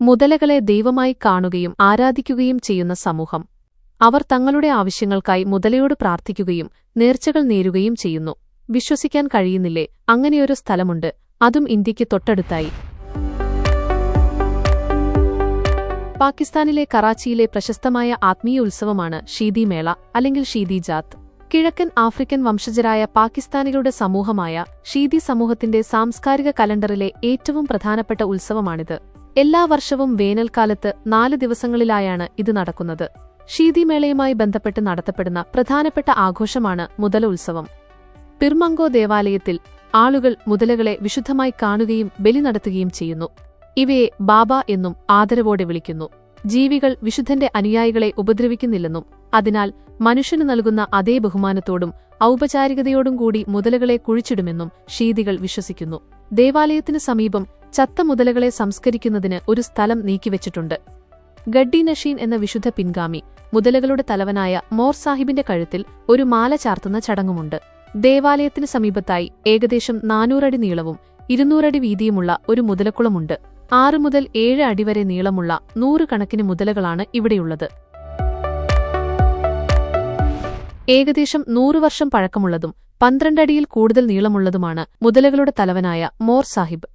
മുതലകളെ ദൈവമായി കാണുകയും ആരാധിക്കുകയും ചെയ്യുന്ന സമൂഹം. അവർ തങ്ങളുടെ ആവശ്യങ്ങൾക്കായി മുതലയോട് പ്രാർത്ഥിക്കുകയും നേർച്ചകൾ നേരുകയും ചെയ്യുന്നു. വിശ്വസിക്കാൻ കഴിയുന്നില്ലേ? അങ്ങനെയൊരു സ്ഥലമുണ്ട്. അതും ഇന്ത്യയ്ക്ക് തൊട്ടടുത്തായി. പാകിസ്ഥാനിലെ കറാച്ചിയിലെ പ്രശസ്തമായ ആത്മീയ ഉത്സവമാണ് ഷീദി മേള അല്ലെങ്കിൽ ഷീദി ജാത്ത്. കിഴക്കൻ ആഫ്രിക്കൻ വംശജരായ പാകിസ്ഥാനികളുടെ സമൂഹമായ ഷീദി സമൂഹത്തിന്റെ സാംസ്കാരിക കലണ്ടറിലെ ഏറ്റവും പ്രധാനപ്പെട്ട ഉത്സവമാണിത്. എല്ലാ വർഷവും വേനൽക്കാലത്ത് നാല് ദിവസങ്ങളിലായാണ് ഇത് നടക്കുന്നത്. ശീതിമേളയുമായി ബന്ധപ്പെട്ട് നടത്തപ്പെടുന്ന പ്രധാനപ്പെട്ട ആഘോഷമാണ് മുതല ഉത്സവം പിർമങ്കോ ദേവാലയത്തിൽ ആളുകൾ മുതലകളെ വിശുദ്ധമായി കാണുകയും ബലി നടത്തുകയും ചെയ്യുന്നു. ഇവയെ ബാബ എന്നും ആദരവോടെ വിളിക്കുന്നു. ജീവികൾ വിശുദ്ധന്റെ അനുയായികളെ ഉപദ്രവിക്കുന്നില്ലെന്നും അതിനാൽ മനുഷ്യന് നൽകുന്ന അതേ ബഹുമാനത്തോടും ഔപചാരികതയോടും കൂടി മുതലകളെ കുഴിച്ചിടുമെന്നും ഷീദികൾ വിശ്വസിക്കുന്നു. ദേവാലയത്തിനു സമീപം ചത്ത മുതലകളെ സംസ്കരിക്കുന്നതിന് ഒരു സ്ഥലം നീക്കിവച്ചിട്ടുണ്ട്. ഗഡ്ഡി നഷീൻ എന്ന വിശുദ്ധ പിൻഗാമി മുതലകളുടെ തലവനായ മോർ സാഹിബിന്റെ കഴുത്തിൽ ഒരു മാല ചാർത്തുന്ന ചടങ്ങുമുണ്ട്. ദേവാലയത്തിന് സമീപത്തായി ഏകദേശം നാനൂറടി നീളവും ഇരുന്നൂറടി വീതിയുമുള്ള ഒരു മുതലക്കുളമുണ്ട്. ആറ് മുതൽ ഏഴ് അടി വരെ നീളമുള്ള നൂറുകണക്കിന് മുതലകളാണ് ഇവിടെയുള്ളത്. ഏകദേശം നൂറു വർഷം പഴക്കമുള്ളതും പന്ത്രണ്ടടിയിൽ കൂടുതൽ നീളമുള്ളതുമാണ് മുതലകളുടെ തലവനായ മോർ സാഹിബ്.